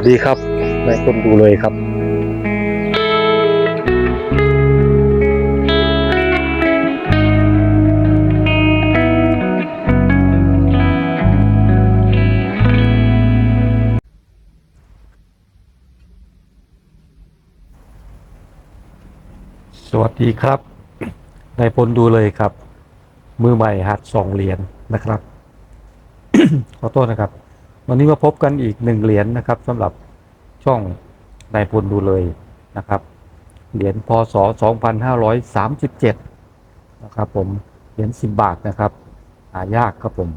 วัสดีครับนายคนดูเลยครับสวัสดีครับนายพลดูเลยครับ มือใหม่หัดสองเหรียญนะครับ ขอโทษนะครับ วันนี้มาพบกันอีกหนึ่งเหรียญนะครับสำหรับช่องนายพลดูเลยนะครับเหรียญพศ 2537 นะครับผมเหรียญ10 บาทนะครับหายากครับผม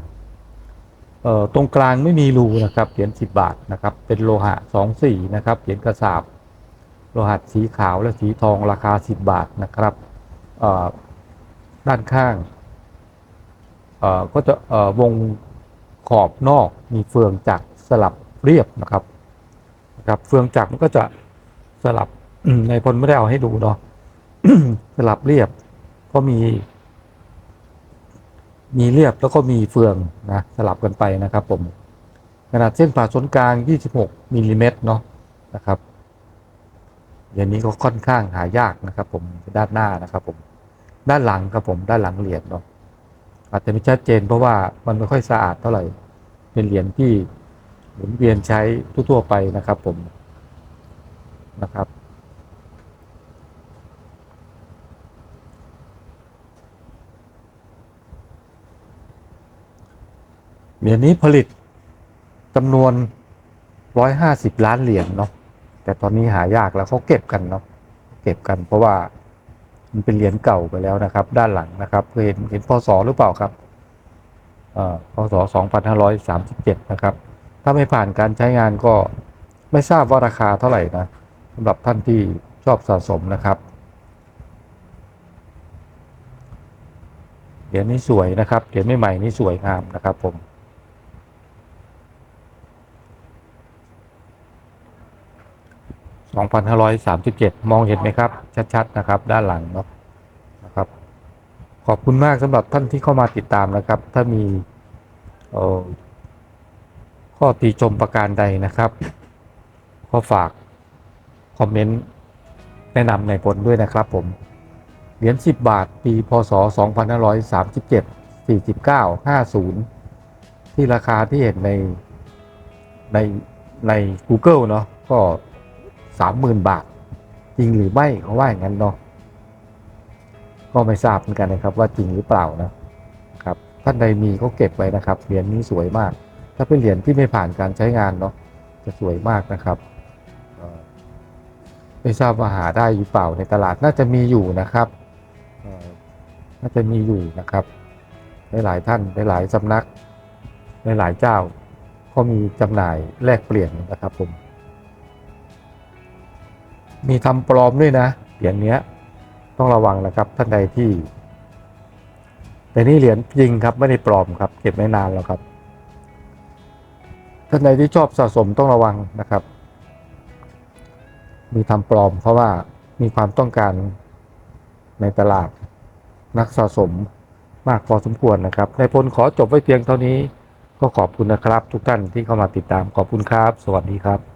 เอ่อตรงกลางไม่มีรูนะครับเหรียญ10 บาทนะครับเป็นโลหะ 2 สีนะครับเหรียญกระสาบโลหะสีขาวและสีทองราคา 10 บาทนะครับเอ่อด้านข้างเอ่อก็จะเอ่อวง ขอบนอกมีเฟืองจักรสลับเรียบนะครับนะครับ เฟืองจักรมันก็จะสลับในพลไม่ได้เอาให้ดูเนาะสลับเรียบก็มี มีเรียบแล้วก็มีเฟืองนะสลับกันไปนะครับผมขนาดเส้นผ่าศูนย์กลาง 26มิลลิเมตรเนาะนะครับอย่างนี้ก็ค่อนข้างหายากนะครับ ผมด้านหน้านะครับ ผมด้านหลังครับผมด้านหลังเหรียญเนาะ อาจจะไม่ชัดเจนเพราะว่ามันไม่ค่อยสะอาดเท่าไหร่ เป็นเหรียญที่หมุนเวียนใช้ทั่วๆไปนะครับผมนะครับ เหรียญนี้ผลิตจำนวน 150 ล้านเหรียญเนาะแต่ตอนนี้หายากแล้วเขาเก็บกันเนาะเก็บกันเพราะว่า มันเป็นเหรียญเก่าไปแล้วนะครับ ด้านหลังนะครับเห็นเห็นพศหรือเปล่าครับเอ่อพศ 2537 นะครับ ถ้าไม่ผ่านการใช้งานก็ไม่ทราบว่าราคาเท่าไหร่นะสำหรับท่านที่ชอบสะสมนะครับ เหรียญนี้สวยนะครับ เหรียญใหม่ๆนี่สวยงามนะครับผม 2537 มองเห็นไหมครับ ชัด ๆ นะครับ ด้านหลังเนาะนะครับ ขอบคุณมากสำหรับท่านที่เข้ามาติดตามนะครับ ถ้ามีข้อติชมประการใดนะครับ ก็ฝาก คอมเมนต์ แนะนำในผลด้วยนะครับผม เหรียญ 10 บาท ปีพศ 2537 49 50 ที่ราคาที่เห็นในในใน Google เนาะก็ 30,000บาท จริงหรือไม่เขาว่าอย่างนั้นเนาะก็ไม่ทราบเหมือนกันนะครับ ว่าจริงหรือเปล่านะครับ ท่านใดมีก็เก็บไว้นะครับเหรียญนี้สวยมาก ถ้าเป็นเหรียญที่ไม่ผ่านการใช้งานเนาะจะสวยมากนะครับไม่ทราบว่าหาได้หรือเปล่าในตลาดน่าจะมีอยู่นะครับน่าจะมีอยู่นะครับหลายๆท่านหลายๆสำนักหลายๆเจ้าก็มีจำหน่ายแลกเปลี่ยนนะครับผม มีทำปลอมด้วยนะเหรียญเนี้ยต้องระวังนะครับท่านใดที่ แต่นี่เหรียญจริงครับไม่ได้ปลอมครับ เก็บไม่นานแล้วครับ ท่านใดที่ชอบสะสมต้องระวังนะครับ มีทำปลอม เพราะว่ามีความต้องการในตลาดนักสะสมมากพอสมควรนะครับในพลขอจบไว้เพียงเท่านี้ ก็ขอบคุณนะครับ ทุกท่านที่เข้ามาติดตามขอบคุณครับ สวัสดีครับ